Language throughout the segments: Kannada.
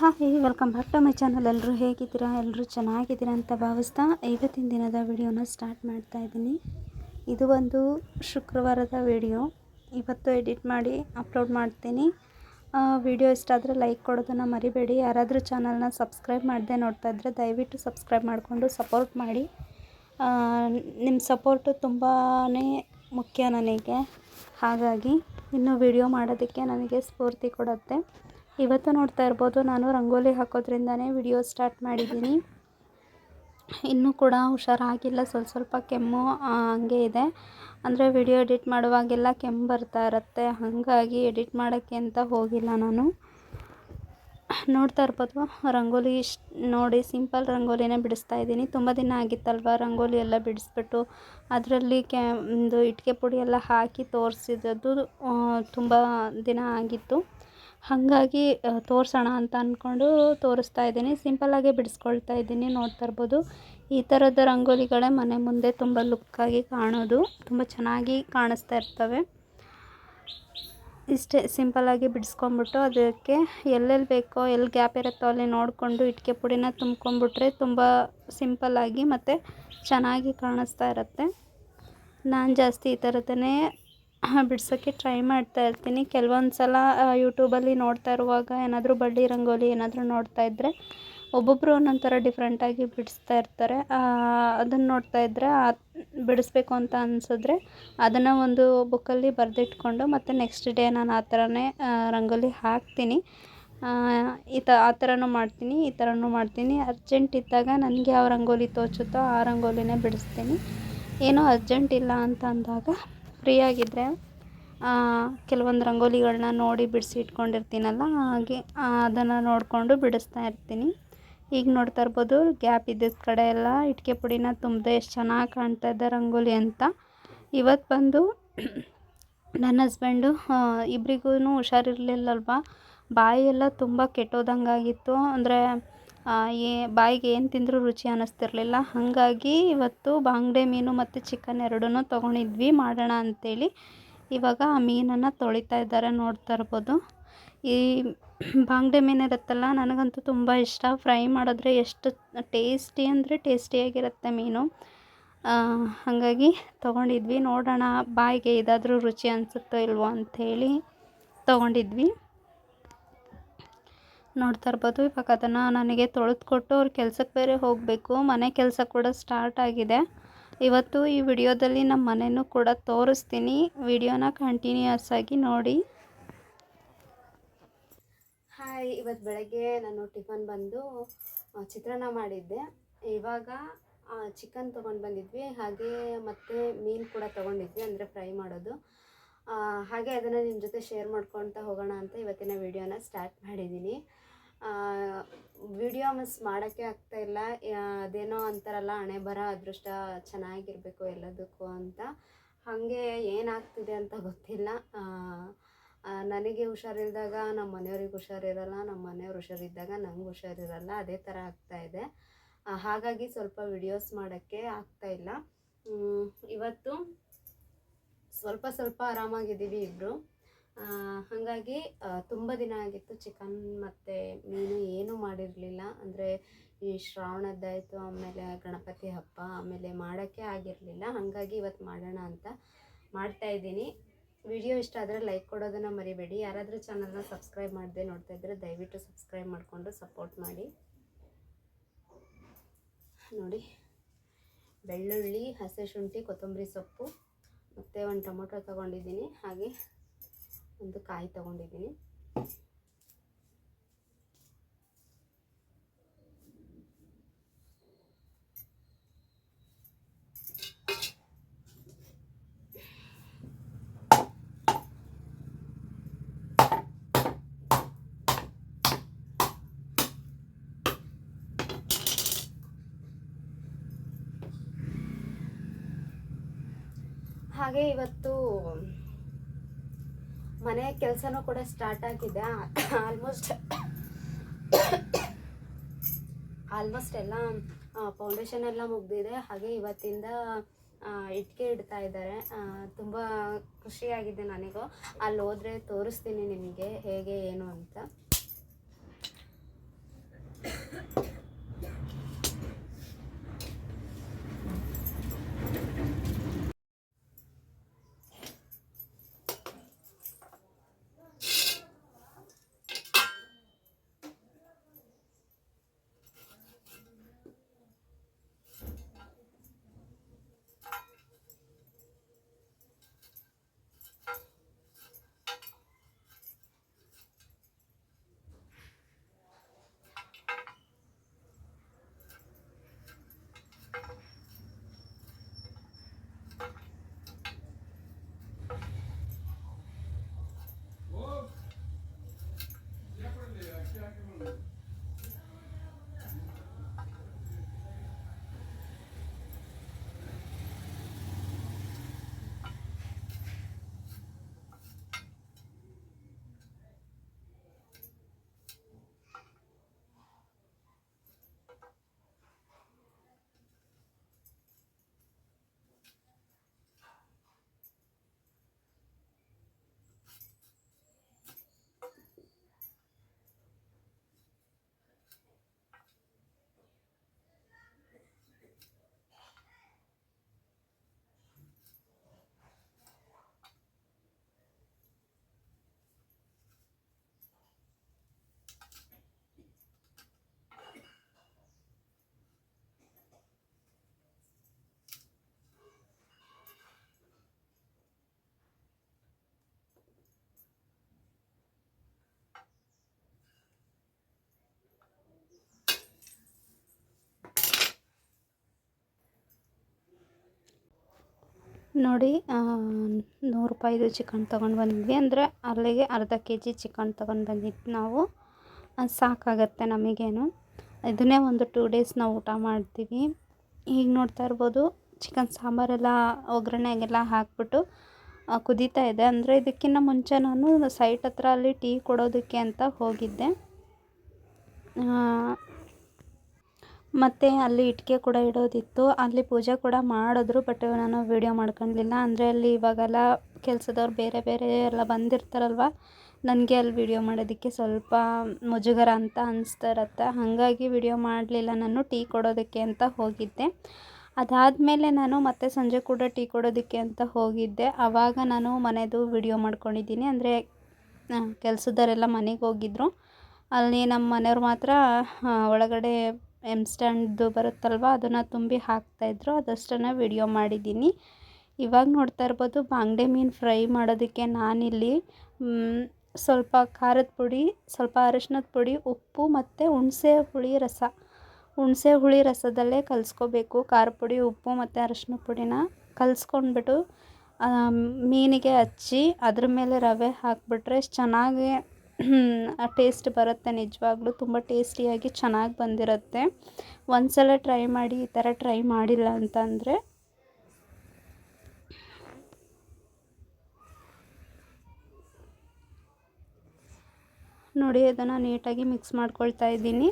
Hi welcome back to my channel ಎಲ್ಲರೂ ಹೇಗಿದ್ದೀರಾ? ಎಲ್ಲರೂ ಚೆನ್ನಾಗಿದ್ದೀರಾ ಅಂತ ಭಾವಿಸ್ತಾ ಇವತ್ತಿನ ದಿನದ ವಿಡಿಯೋನ ಸ್ಟಾರ್ಟ್ ಮಾಡ್ತಾ ಇದ್ದೀನಿ. ಇದು ಒಂದು ಶುಕ್ರವಾರದ ವಿಡಿಯೋ. ಇವತ್ತು ಎಡಿಟ್ ಮಾಡಿ ಅಪ್ಲೋಡ್ ಮಾಡ್ತೀನಿ. ವಿಡಿಯೋ ಇಷ್ಟ ಆದರೆ ಲೈಕ್ ಕೊಡೋದನ್ನು ಮರಿಬೇಡಿ. ಯಾರಾದರೂ ಚಾನಲ್ನ ಸಬ್ಸ್ಕ್ರೈಬ್ ಮಾಡದೆ ನೋಡ್ತಾ ಇದ್ದರೆ ದಯವಿಟ್ಟು ಸಬ್ಸ್ಕ್ರೈಬ್ ಮಾಡಿಕೊಂಡು ಸಪೋರ್ಟ್ ಮಾಡಿ. ನಿಮ್ಮ ಸಪೋರ್ಟು ತುಂಬಾ ಮುಖ್ಯ ನನಗೆ. ಹಾಗಾಗಿ ಇನ್ನು ವಿಡಿಯೋ ಮಾಡೋದಕ್ಕೆ ನನಗೆ ಸ್ಫೂರ್ತಿ ಕೊಡುತ್ತೆ. ಇವತ್ತು ನೋಡ್ತಾ ಇರ್ಬೋದು, ನಾನು ರಂಗೋಲಿ ಹಾಕೋದ್ರಿಂದನೇ ವಿಡಿಯೋ ಸ್ಟಾರ್ಟ್ ಮಾಡಿದ್ದೀನಿ. ಇನ್ನೂ ಕೂಡ ಹುಷಾರಾಗಿಲ್ಲ, ಸ್ವಲ್ಪ ಸ್ವಲ್ಪ ಕೆಮ್ಮು ಹಂಗೆ ಇದೆ. ಅಂದರೆ ವಿಡಿಯೋ ಎಡಿಟ್ ಮಾಡುವಾಗೆಲ್ಲ ಕೆಮ್ಮು ಬರ್ತಾ ಇರುತ್ತೆ, ಹಾಗಾಗಿ ಎಡಿಟ್ ಮಾಡೋಕ್ಕೆ ಅಂತ ಹೋಗಿಲ್ಲ ನಾನು. ನೋಡ್ತಾ ಇರ್ಬೋದು, ರಂಗೋಲಿ ನೋಡಿ ಸಿಂಪಲ್ ರಂಗೋಲಿನೇ ಬಿಡಿಸ್ತಾ ಇದ್ದೀನಿ. ತುಂಬ ದಿನ ಆಗಿತ್ತಲ್ವ ರಂಗೋಲಿ ಎಲ್ಲ ಬಿಡಿಸ್ಬಿಟ್ಟು, ಅದರಲ್ಲಿ ಕೆ, ಒಂದು ಇಟ್ಟಿಗೆ ಪುಡಿ ಎಲ್ಲ ಹಾಕಿ ತೋರಿಸಿದ್ದು ತುಂಬ ದಿನ ಆಗಿತ್ತು. ಹಾಗಾಗಿ ತೋರಿಸೋಣ ಅಂತ ಅಂದ್ಕೊಂಡು ತೋರಿಸ್ತಾ ಇದ್ದೀನಿ. ಸಿಂಪಲ್ಲಾಗೆ ಬಿಡಿಸ್ಕೊಳ್ತಾ ಇದ್ದೀನಿ, ನೋಡ್ತಾ ಇರ್ಬೋದು. ಈ ಥರದ ರಂಗೋಲಿಗಳೇ ಮನೆ ಮುಂದೆ ತುಂಬ ಲುಕ್ಕಾಗಿ ಕಾಣೋದು, ತುಂಬ ಚೆನ್ನಾಗಿ ಕಾಣಿಸ್ತಾ ಇರ್ತವೆ. ಇಷ್ಟೇ ಸಿಂಪಲ್ಲಾಗಿ ಬಿಡಿಸ್ಕೊಂಬಿಟ್ಟು ಅದಕ್ಕೆ ಎಲ್ಲೆಲ್ಲಿ ಬೇಕೋ, ಎಲ್ಲಿ ಗ್ಯಾಪ್ ಇರುತ್ತೋ ಅಲ್ಲಿ ನೋಡಿಕೊಂಡು ಇಟ್ಟಿಗೆ ಪುಡಿನ ತುಂಬ್ಕೊಂಬಿಟ್ರೆ ತುಂಬ ಸಿಂಪಲ್ಲಾಗಿ ಮತ್ತು ಚೆನ್ನಾಗಿ ಕಾಣಿಸ್ತಾ ಇರುತ್ತೆ. ನಾನು ಜಾಸ್ತಿ ಈ ಥರದನ್ನೇ ಬಿಡ್ಸೋಕ್ಕೆ ಟ್ರೈ ಮಾಡ್ತಾ ಇರ್ತೀನಿ. ಕೆಲವೊಂದು ಸಲ ಯೂಟ್ಯೂಬಲ್ಲಿ ನೋಡ್ತಾ ಇರುವಾಗ ಏನಾದರೂ ಬಳ್ಳಿ ರಂಗೋಲಿ ಏನಾದರೂ ನೋಡ್ತಾ ಇದ್ದರೆ ಒಬ್ಬೊಬ್ಬರು ಒಂದೊಂದು ಥರ ಡಿಫ್ರೆಂಟಾಗಿ ಬಿಡಿಸ್ತಾ ಇರ್ತಾರೆ. ಅದನ್ನು ನೋಡ್ತಾ ಇದ್ದರೆ ಬಿಡಿಸ್ಬೇಕು ಅಂತ ಅನಿಸಿದ್ರೆ ಅದನ್ನು ಒಂದು ಬುಕ್ಕಲ್ಲಿ ಬರೆದಿಟ್ಕೊಂಡು ಮತ್ತು ನೆಕ್ಸ್ಟ್ ಡೇ ನಾನು ಆ ಥರನೇ ರಂಗೋಲಿ ಹಾಕ್ತೀನಿ. ಈ ತ, ಆ ಥರನೂ ಮಾಡ್ತೀನಿ, ಈ ಥರನೂ ಮಾಡ್ತೀನಿ. ಅರ್ಜೆಂಟ್ ಇದ್ದಾಗ ನನಗೆ ಯಾವ ರಂಗೋಲಿ ತೋಚುತ್ತೋ ಆ ರಂಗೋಲಿನೇ ಬಿಡಿಸ್ತೀನಿ. ಏನೋ ಅರ್ಜೆಂಟ್ ಇಲ್ಲ ಅಂತ ಅಂದಾಗ ಫ್ರೀಯಾಗಿದ್ದರೆ ಕೆಲವೊಂದು ರಂಗೋಲಿಗಳನ್ನ ನೋಡಿ ಬಿಡಿಸಿ ಇಟ್ಕೊಂಡಿರ್ತೀನಲ್ಲ, ಹಾಗೆ ಅದನ್ನು ನೋಡಿಕೊಂಡು ಬಿಡಿಸ್ತಾ ಇರ್ತೀನಿ. ಈಗ ನೋಡ್ತಾ ಇರ್ಬೋದು, ಗ್ಯಾಪ್ ಇದ್ದಿದ್ದ ಕಡೆ ಎಲ್ಲ ಇಟ್ಟಿಗೆ ಪುಡಿನ ತುಂಬದೆ ಎಷ್ಟು ಚೆನ್ನಾಗಿ ಕಾಣ್ತಾ ಇದೆ ರಂಗೋಲಿ ಅಂತ. ಇವತ್ತು ಬಂದು ನನ್ನ ಹಸ್ಬೆಂಡು ಇಬ್ಬರಿಗೂ ಹುಷಾರಿರ್ಲಿಲ್ಲಲ್ವ? ಬಾಯಿ ಎಲ್ಲ ತುಂಬ ಕೆಟ್ಟೋದಂಗಾಗಿತ್ತು. ಅಂದರೆ ಏ, ಬಾಯಿಗೆ ಏನು ತಿಂದರೂ ರುಚಿ ಅನ್ನಿಸ್ತಿರ್ಲಿಲ್ಲ. ಹಾಗಾಗಿ ಇವತ್ತು ಬಾಂಗ್ಡೆ ಮೀನು ಮತ್ತು ಚಿಕನ್ ಎರಡನ್ನೂ ತೊಗೊಂಡಿದ್ವಿ. ಮಾಡೋಣ ಅಂಥೇಳಿ ಇವಾಗ ಆ ಮೀನನ್ನು ತೊಳಿತಾ ಇದ್ದಾರೆ ನೋಡ್ತಾ ಇರ್ಬೋದು. ಈ ಬಾಂಗ್ಡೆ ಮೀನು ಇರುತ್ತಲ್ಲ, ನನಗಂತೂ ತುಂಬ ಇಷ್ಟ. ಫ್ರೈ ಮಾಡಿದ್ರೆ ಎಷ್ಟು ಟೇಸ್ಟಿ ಅಂದರೆ ಟೇಸ್ಟಿಯಾಗಿರುತ್ತೆ ಮೀನು. ಹಾಗಾಗಿ ತೊಗೊಂಡಿದ್ವಿ. ನೋಡೋಣ, ಬಾಯಿಗೆ ಇದಾದರೂ ರುಚಿ ಅನಿಸುತ್ತೋ ಇಲ್ವೋ ಅಂಥೇಳಿ ತೊಗೊಂಡಿದ್ವಿ. ನೋಡ್ತಾ ಇರ್ಬೋದು. ಇವಾಗ ಅದನ್ನು ನನಗೆ ತೊಳೆದುಕೊಟ್ಟು ಅವ್ರ ಕೆಲಸಕ್ಕೆ ಬೇರೆ ಹೋಗಬೇಕು. ಮನೆ ಕೆಲಸ ಕೂಡ ಸ್ಟಾರ್ಟ್ ಆಗಿದೆ. ಇವತ್ತು ಈ ವಿಡಿಯೋದಲ್ಲಿ ನಮ್ಮ ಮನೆಯೂ ಕೂಡ ತೋರಿಸ್ತೀನಿ. ವಿಡಿಯೋನ ಕಂಟಿನ್ಯೂಯಸ್ ಆಗಿ ನೋಡಿ. ಹಾಯ್ ಇವತ್ತು ಬೆಳಗ್ಗೆ ನಾನು ಟಿಫನ್ ಬಂದು ಚಿತ್ರಾನ್ನ ಮಾಡಿದ್ದೆ. ಇವಾಗ ಚಿಕನ್ ತೊಗೊಂಡು ಬಂದಿದ್ವಿ. ಹಾಗೆ ಮತ್ತು ಮೀನು ಕೂಡ ತೊಗೊಂಡಿದ್ವಿ, ಅಂದರೆ ಫ್ರೈ ಮಾಡೋದು. ಹಾಗೆ ಅದನ್ನು ನಿಮ್ಮ ಜೊತೆ ಶೇರ್ ಮಾಡ್ಕೊಳ್ತಾ ಹೋಗೋಣ ಅಂತ ಇವತ್ತಿನ ವಿಡಿಯೋನ ಸ್ಟಾರ್ಟ್ ಮಾಡಿದ್ದೀನಿ ವಿಡಿಯೋ ಮಿಸ್ ಮಾಡೋಕ್ಕೆ ಆಗ್ತಾ ಇಲ್ಲ. ಯಾ- ಅದೇನೋ ಅಂತಾರಲ್ಲ ಹಣೆ ಬರ ಅದೃಷ್ಟ ಚೆನ್ನಾಗಿರಬೇಕು ಎಲ್ಲದಕ್ಕೂ ಅಂತ. ಹಾಗೆ ಏನಾಗ್ತಿದೆ ಅಂತ ಗೊತ್ತಿಲ್ಲ. ನನಗೆ ಹುಷಾರಿಲ್ದಾಗ ನಮ್ಮ ಮನೆಯವ್ರಿಗೆ ಹುಷಾರಿರಲ್ಲ ನಮ್ಮ ಮನೆಯವ್ರು ಹುಷಾರಿದ್ದಾಗ ನಂಗೆ ಹುಷಾರಿರಲ್ಲ. ಅದೇ ಥರ ಇದೆ. ಹಾಗಾಗಿ ಸ್ವಲ್ಪ ವಿಡಿಯೋಸ್ ಮಾಡೋಕ್ಕೆ ಇಲ್ಲ. ಇವತ್ತು ಸ್ವಲ್ಪ ಸ್ವಲ್ಪ ಆರಾಮಾಗಿದ್ದೀವಿ ಇಬ್ಬರು ಹಾಗಾಗಿ ತುಂಬ ದಿನ ಆಗಿತ್ತು ಚಿಕನ್ ಮತ್ತು ಮೀನು ಏನೂ ಮಾಡಿರಲಿಲ್ಲ. ಅಂದರೆ, ಈ ಶ್ರಾವಣದ್ದಾಯಿತು, ಆಮೇಲೆ ಗಣಪತಿ ಹಬ್ಬ, ಆಮೇಲೆ ಮಾಡೋಕ್ಕೆ ಆಗಿರಲಿಲ್ಲ. ಹಾಗಾಗಿ ಇವತ್ತು ಮಾಡೋಣ ಅಂತ ಮಾಡ್ತಾ ಇದ್ದೀನಿ. ವಿಡಿಯೋ ಇಷ್ಟ ಆದರೆ ಲೈಕ್ ಕೊಡೋದನ್ನು ಮರಿಬೇಡಿ. ಯಾರಾದರೂ ಚಾನಲ್ನ ಸಬ್ಸ್ಕ್ರೈಬ್ ಮಾಡದೆ ನೋಡ್ತಾ ಇದ್ದರೆ ದಯವಿಟ್ಟು ಸಬ್ಸ್ಕ್ರೈಬ್ ಮಾಡಿಕೊಂಡು ಸಪೋರ್ಟ್ ಮಾಡಿ. ನೋಡಿ, ಬೆಳ್ಳುಳ್ಳಿ, ಹಸಿ ಶುಂಠಿ, ಕೊತ್ತಂಬರಿ ಸೊಪ್ಪು, ಮತ್ತು ಒಂದು ಟೊಮೊಟೊ ತೊಗೊಂಡಿದ್ದೀನಿ. ಹಾಗೆ ಒಂದು ಕಾಯಿ ತಗೊಂಡಿದ್ದೀನಿ. ಹಾಗೆ ಇವತ್ತು ಮನೆ ಕೆಲಸನೂ ಕೂಡ ಸ್ಟಾರ್ಟ್ ಆಗಿದೆ. ಆಲ್ಮೋಸ್ಟ್ ಆಲ್ಮೋಸ್ಟ್ ಎಲ್ಲ ಫೌಂಡೇಶನ್ ಎಲ್ಲ ಮುಗ್ದಿದೆ. ಹಾಗೆ ಇವತ್ತಿಂದ ಇಟ್ಕೆ ಇಡ್ತಾ ಇದ್ದಾರೆ. ತುಂಬ ಖುಷಿಯಾಗಿದೆ ನನಗೂ. ಅಲ್ಲಿ ಹೋದ್ರೆ ತೋರಿಸ್ತೀನಿ ನಿಮಗೆ ಹೇಗೆ ಏನು ಅಂತ. ನೋಡಿ ನೂರು ರೂಪಾಯಿದು ಚಿಕನ್ ತೊಗೊಂಡು ಬಂದಿದ್ವಿ ಅಂದರೆ ಅಲ್ಲಿಗೆ ಅರ್ಧ ಕೆ ಜಿ ಚಿಕನ್ ತೊಗೊಂಡು ಬಂದಿದ್ದು ನಾವು. ಅದು ಸಾಕಾಗತ್ತೆ ನಮಗೇನು. ಇದನ್ನೇ ಒಂದು ಟೂ ಡೇಸ್ ನಾವು ಊಟ ಮಾಡ್ತೀವಿ. ಈಗ ನೋಡ್ತಾ ಇರ್ಬೋದು, ಚಿಕನ್ ಸಾಂಬಾರೆಲ್ಲ ಒಗ್ಗರಣೆಗೆಲ್ಲ ಹಾಕ್ಬಿಟ್ಟು ಕುದೀತಾ ಇದೆ. ಅಂದರೆ ಇದಕ್ಕಿಂತ ಮುಂಚೆ ನಾನು ಸೈಟ್ ಹತ್ರ ಅಲ್ಲಿ ಟೀ ಕೊಡೋದಕ್ಕೆ ಅಂತ ಹೋಗಿದ್ದೆ. ಮತ್ತು ಅಲ್ಲಿ ಇಟ್ಟಿಗೆ ಕೂಡ ಇಡೋದಿತ್ತು. ಅಲ್ಲಿ ಪೂಜೆ ಕೂಡ ಮಾಡಿದ್ರು ಬಟ್ ನಾನು ವೀಡಿಯೋ ಮಾಡ್ಕೊಂಡಿಲ್ಲ. ಅಂದರೆ ಅಲ್ಲಿ ಇವಾಗೆಲ್ಲ ಕೆಲಸದವ್ರು ಬೇರೆ ಬೇರೆ ಎಲ್ಲ ಬಂದಿರ್ತಾರಲ್ವ? ನನಗೆ ಅಲ್ಲಿ ವೀಡಿಯೋ ಮಾಡೋದಕ್ಕೆ ಸ್ವಲ್ಪ ಮುಜುಗರ ಅಂತ ಅನಿಸ್ತಾ ಇರತ್ತೆ. ಹಾಗಾಗಿ ವೀಡಿಯೋ ಮಾಡಲಿಲ್ಲ. ನಾನು ಟೀ ಕೊಡೋದಕ್ಕೆ ಅಂತ ಹೋಗಿದ್ದೆ. ಅದಾದಮೇಲೆ ನಾನು ಮತ್ತೆ ಸಂಜೆ ಕೂಡ ಟೀ ಕೊಡೋದಕ್ಕೆ ಅಂತ ಹೋಗಿದ್ದೆ. ಆವಾಗ ನಾನು ಮನೆದು ವೀಡಿಯೋ ಮಾಡ್ಕೊಂಡಿದ್ದೀನಿ. ಅಂದರೆ ಕೆಲಸದವರೆಲ್ಲ ಮನೆಗೆ ಹೋಗಿದ್ರು. ಅಲ್ಲಿ ನಮ್ಮ ಮನೆಯವ್ರು ಮಾತ್ರ ಒಳಗಡೆ ಎಂ ಸ್ಟ್ಯಾಂಡ್ದು ಬರುತ್ತಲ್ವ, ಅದನ್ನು ತುಂಬಿ ಹಾಕ್ತಾಯಿದ್ರು ಅದಷ್ಟನ್ನು ವಿಡಿಯೋ ಮಾಡಿದ್ದೀನಿ ಇವಾಗ ನೋಡ್ತಾ ಇರ್ಬೋದು ಬಾಂಗ್ಡೆ ಮೀನು ಫ್ರೈ ಮಾಡೋದಕ್ಕೆ ನಾನಿಲ್ಲಿ ಸ್ವಲ್ಪ ಖಾರದ ಪುಡಿ, ಸ್ವಲ್ಪ ಅರಿಶಿನದ ಪುಡಿ, ಉಪ್ಪು ಮತ್ತು ಹುಣಸೆ ಹುಳಿ ರಸ. ಹುಣಸೆ ಹುಳಿ ರಸದಲ್ಲೇ ಕಲಿಸ್ಕೋಬೇಕು. ಖಾರ ಪುಡಿ, ಉಪ್ಪು ಮತ್ತು ಅರಿಶಿನ ಪುಡಿನ ಕಲಿಸ್ಕೊಂಡ್ಬಿಟ್ಟು ಮೀನಿಗೆ ಹಚ್ಚಿ ಅದ್ರ ಮೇಲೆ ರವೆ ಹಾಕಿಬಿಟ್ರೆ ಚೆನ್ನಾಗಿ ಟೇಸ್ಟ್ ಬರುತ್ತೆ ನಿಜವಾಗ್ಲೂ ತುಂಬ ಟೇಸ್ಟಿಯಾಗಿ ಚೆನ್ನಾಗಿ ಬಂದಿರುತ್ತೆ. ಒಂದ್ಸಲ ಟ್ರೈ ಮಾಡಿ ಈ ಥರ ಟ್ರೈ ಮಾಡಿಲ್ಲ ಅಂತಂದರೆ ನೋಡಿ ಅದನ್ನು ನೀಟಾಗಿ ಮಿಕ್ಸ್ ಮಾಡ್ಕೊಳ್ತಾ ಇದ್ದೀನಿ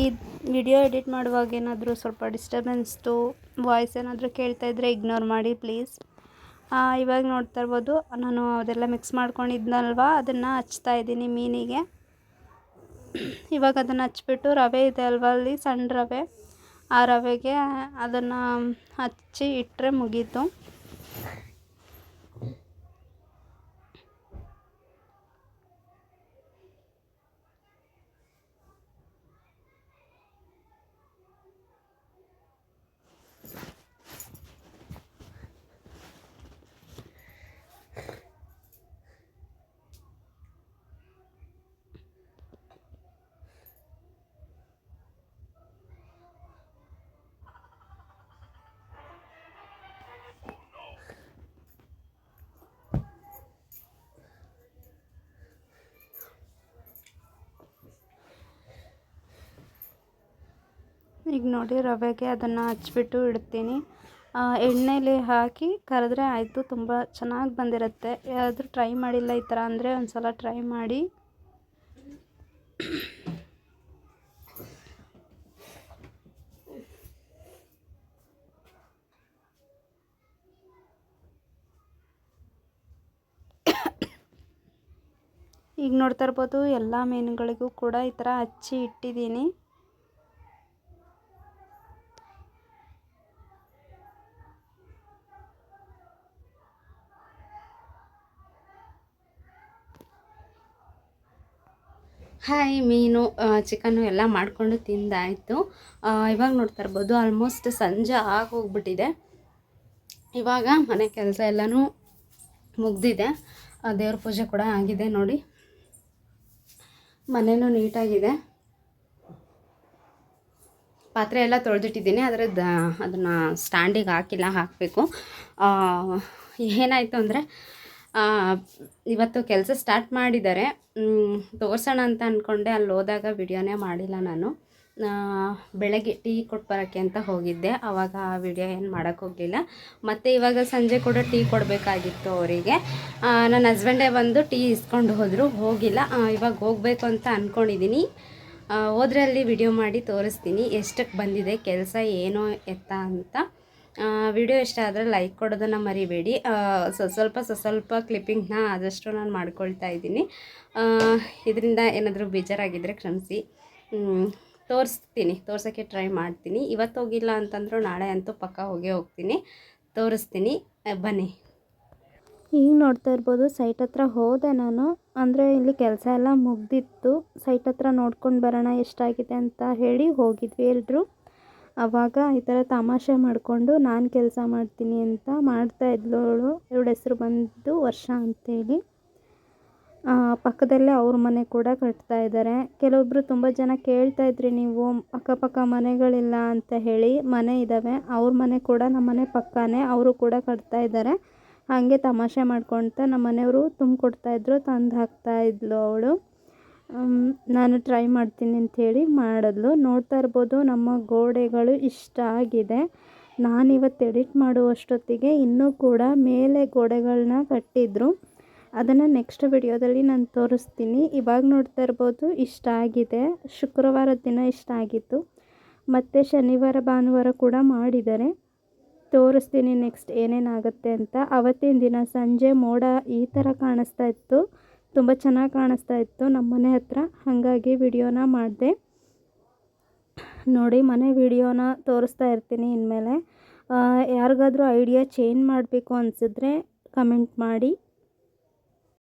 ಈ ವಿಡಿಯೋ ಎಡಿಟ್ ಮಾಡುವಾಗ ಏನಾದರೂ ಸ್ವಲ್ಪ ಡಿಸ್ಟರ್ಬೆನ್ಸ್ದು ವಾಯ್ಸ್ ಏನಾದರೂ ಕೇಳ್ತಾ ಇದ್ದರೆ ಇಗ್ನೋರ್ ಮಾಡಿ ಪ್ಲೀಸ್ ಇವಾಗ ನೋಡ್ತಾ ಇರ್ಬೋದು, ನಾನು ಅದೆಲ್ಲ ಮಿಕ್ಸ್ ಮಾಡ್ಕೊಂಡಿದ್ನಲ್ವ, ಅದನ್ನು ಹಚ್ತಾ ಇದ್ದೀನಿ ಮೀನಿಗೆ. ಇವಾಗ ಅದನ್ನು ಹಚ್ಬಿಟ್ಟು ರವೆ ಇದೆ ಅಲ್ವಾ ಅಲ್ಲಿ, ಸಣ್ಣ ರವೆ. ಆ ರವೆಗೆ ಅದನ್ನು ಹಚ್ಚಿ ಇಟ್ಟರೆ ಮುಗೀತು. ಈಗ ನೋಡಿ ರವೆಗೆ ಅದನ್ನು ಹಚ್ಬಿಟ್ಟು ಇಡ್ತೀನಿ. ಎಣ್ಣೆಯಲ್ಲಿ ಹಾಕಿ ಕರೆದ್ರೆ ಆಯಿತು, ತುಂಬ ಚೆನ್ನಾಗಿ ಬಂದಿರುತ್ತೆ. ಯಾರಾದರೂ ಟ್ರೈ ಮಾಡಿಲ್ಲ ಈ ಥರ ಅಂದರೆ ಒಂದು ಸಲ ಟ್ರೈ ಮಾಡಿ. ಈಗ ನೋಡ್ತಾ ಇರ್ಬೋದು, ಎಲ್ಲ ಮೀನುಗಳಿಗೂ ಕೂಡ ಈ ಥರ ಹಚ್ಚಿ ಇಟ್ಟಿದ್ದೀನಿ. ಹಾಯ್ ಮೀನು ಚಿಕನ್ನು ಎಲ್ಲ ಮಾಡಿಕೊಂಡು ತಿಂದಾಯಿತು. ಇವಾಗ ನೋಡ್ತಾ ಇರ್ಬೋದು ಆಲ್ಮೋಸ್ಟ್ ಸಂಜೆ ಆಗೋಗ್ಬಿಟ್ಟಿದೆ. ಇವಾಗ ಮನೆ ಕೆಲಸ ಎಲ್ಲನೂ ಮುಗ್ದಿದೆ. ದೇವ್ರ ಪೂಜೆ ಕೂಡ ಆಗಿದೆ ನೋಡಿ. ಮನೇನೂ ನೀಟಾಗಿದೆ. ಪಾತ್ರೆ ಎಲ್ಲ ತೊಳೆದಿಟ್ಟಿದ್ದೀನಿ ಆದರೆ ದ ಅದನ್ನು ಸ್ಟ್ಯಾಂಡಿಗೆ ಹಾಕಿಲ್ಲ, ಹಾಕಬೇಕು. ಏನಾಯಿತು ಅಂದರೆ ಇವತ್ತು ಕೆಲಸ ಸ್ಟಾರ್ಟ್ ಮಾಡಿದ್ದಾರೆ ತೋರಿಸೋಣ ಅಂತ ಅಂದ್ಕೊಂಡೆ ಅಲ್ಲಿ ಹೋದಾಗ ವಿಡಿಯೋನೇ ಮಾಡಿಲ್ಲ ನಾನು. ಬೆಳಗ್ಗೆ ಟೀ ಕೊಟ್ಟು ಬರೋಕ್ಕೆ ಅಂತ ಹೋಗಿದ್ದೆ. ಆವಾಗ ಆ ವಿಡಿಯೋ ಏನು ಮಾಡೋಕ್ಕೆ ಹೋಗಲಿಲ್ಲ. ಮತ್ತು ಇವಾಗ ಸಂಜೆ ಕೂಡ ಟೀ ಕೊಡಬೇಕಾಗಿತ್ತು ಅವರಿಗೆ. ನನ್ನ ಹಸ್ಬೆಂಡೇ ಬಂದು ಟೀ ಇಸ್ಕೊಂಡು ಹೋದರು. ಹೋಗಿಲ್ಲ. ಇವಾಗ ಹೋಗಬೇಕು ಅಂತ ಅಂದ್ಕೊಂಡಿದ್ದೀನಿ ಹೋದ್ರೆ ಅಲ್ಲಿ ವಿಡಿಯೋ ಮಾಡಿ ತೋರಿಸ್ತೀನಿ. ಎಷ್ಟಕ್ಕೆ ಬಂದಿದೆ, ಕೆಲಸ ಏನೋ, ಎತ್ತ ಅಂತ. ವಿಡಿಯೋ ಇಷ್ಟ ಆದರೆ ಲೈಕ್ ಕೊಡೋದನ್ನು ಮರಿಬೇಡಿ. ಸ್ವಲ್ಪ ಸ್ವ- ಸ್ವಲ್ಪ ಕ್ಲಿಪ್ಪಿಂಗ್ನ ಆದಷ್ಟು ನಾನು ಮಾಡ್ಕೊಳ್ತಾ ಇದ್ದೀನಿ. ಇದರಿಂದ ಏನಾದರೂ ಬೇಜಾರಾಗಿದ್ದರೆ ಕ್ಷಮಿಸಿ. ತೋರಿಸ್ತೀನಿ. ತೋರ್ಸೋಕ್ಕೆ ಟ್ರೈ ಮಾಡ್ತೀನಿ. ಇವತ್ತು ಹೋಗಿಲ್ಲ ಅಂತಂದರೂ ನಾಳೆ ಅಂತೂ ಪಕ್ಕ ಹೋಗೇ ಹೋಗ್ತೀನಿ. ತೋರಿಸ್ತೀನಿ. ಬನ್ನಿ. ಈಗ ನೋಡ್ತಾ ಇರ್ಬೋದು ಸೈಟ್ ಹತ್ರ ಹೋದೆ ನಾನು. ಅಂದರೆ ಇಲ್ಲಿ ಕೆಲಸ ಎಲ್ಲ ಮುಗ್ದಿತ್ತು. ಸೈಟ್ ಹತ್ರ ನೋಡ್ಕೊಂಡು ಬರೋಣ ಎಷ್ಟಾಗಿದೆ ಅಂತ ಹೇಳಿ ಹೋಗಿದ್ವಿ ಎಲ್ಲರೂ ಆವಾಗ ಈ ಥರ ತಮಾಷೆ ಮಾಡಿಕೊಂಡು ನಾನು ಕೆಲಸ ಮಾಡ್ತೀನಿ ಅಂತ ಮಾಡ್ತಾ ಇದ್ಲು ಅವಳು ಎರಡು ಹೆಸ್ರು ಬಂದು ವರ್ಷ ಅಂತೇಳಿ. ಪಕ್ಕದಲ್ಲೇ ಅವ್ರ ಮನೆ ಕೂಡ ಕಟ್ತಾ ಇದ್ದಾರೆ. ಕೆಲವೊಬ್ಬರು ತುಂಬ ಜನ ಕೇಳ್ತಾ ಇದ್ರಿ, ನೀವು ಅಕ್ಕಪಕ್ಕ ಮನೆಗಳಿಲ್ಲ ಅಂತ ಹೇಳಿ ಮನೆ ಇದ್ದಾವೆ ಅವ್ರ ಮನೆ ಕೂಡ ನಮ್ಮ ಮನೆ ಪಕ್ಕನೇ ಅವರು ಕೂಡ ಕಟ್ತಾ ಇದ್ದಾರೆ. ಹಾಗೆ ತಮಾಷೆ ಮಾಡ್ಕೊಳ್ತಾ ನಮ್ಮ ಮನೆಯವರು ತುಂಬಿಕೊಡ್ತಾ ಇದ್ರು, ತಂದು ಹಾಕ್ತಾ ಇದ್ಲು ಅವಳು. ನಾನು ಟ್ರೈ ಮಾಡ್ತೀನಿ ಅಂಥೇಳಿ ಮಾಡಿದ್ಲು. ನೋಡ್ತಾ ಇರ್ಬೋದು, ನಮ್ಮ ಗೋಡೆಗಳು ಇಷ್ಟ ಆಗಿದೆ. ನಾನಿವತ್ತು ಎಡಿಟ್ ಮಾಡುವಷ್ಟೊತ್ತಿಗೆ ಇನ್ನೂ ಕೂಡ ಮೇಲೆ ಗೋಡೆಗಳನ್ನ ಕಟ್ಟಿದ್ರು. ಅದನ್ನು ನೆಕ್ಸ್ಟ್ ವಿಡಿಯೋದಲ್ಲಿ ನಾನು ತೋರಿಸ್ತೀನಿ. ಇವಾಗ ನೋಡ್ತಾ ಇರ್ಬೋದು, ಇಷ್ಟ ಆಗಿದೆ. ಶುಕ್ರವಾರದ ದಿನ ಇಷ್ಟ ಆಗಿತ್ತು. ಮತ್ತು ಶನಿವಾರ, ಭಾನುವಾರ ಕೂಡ ಮಾಡಿದ್ದಾರೆ. ತೋರಿಸ್ತೀನಿ ನೆಕ್ಸ್ಟ್ ಏನೇನಾಗುತ್ತೆ ಅಂತ. ಅವತ್ತಿನ ದಿನ ಸಂಜೆ ಮೋಡ ಈ ಥರ ಕಾಣಿಸ್ತಾ ಇತ್ತು. ತುಂಬ ಚೆನ್ನಾಗಿ ಕಾಣಿಸ್ತಾ ಇತ್ತು ನಮ್ಮ ಮನೆ ಹತ್ರ. ಹಾಗಾಗಿ ವಿಡಿಯೋನ ಮಾಡಿದೆ. ನೋಡಿ, ಮನೆ ವಿಡಿಯೋನ ತೋರಿಸ್ತಾ ಇರ್ತೀನಿ ಇನ್ಮೇಲೆ. ಯಾರಿಗಾದ್ರೂ ಐಡಿಯಾ ಚೇಂಜ್ ಮಾಡಬೇಕು ಅನಿಸಿದ್ರೆ ಕಮೆಂಟ್ ಮಾಡಿ.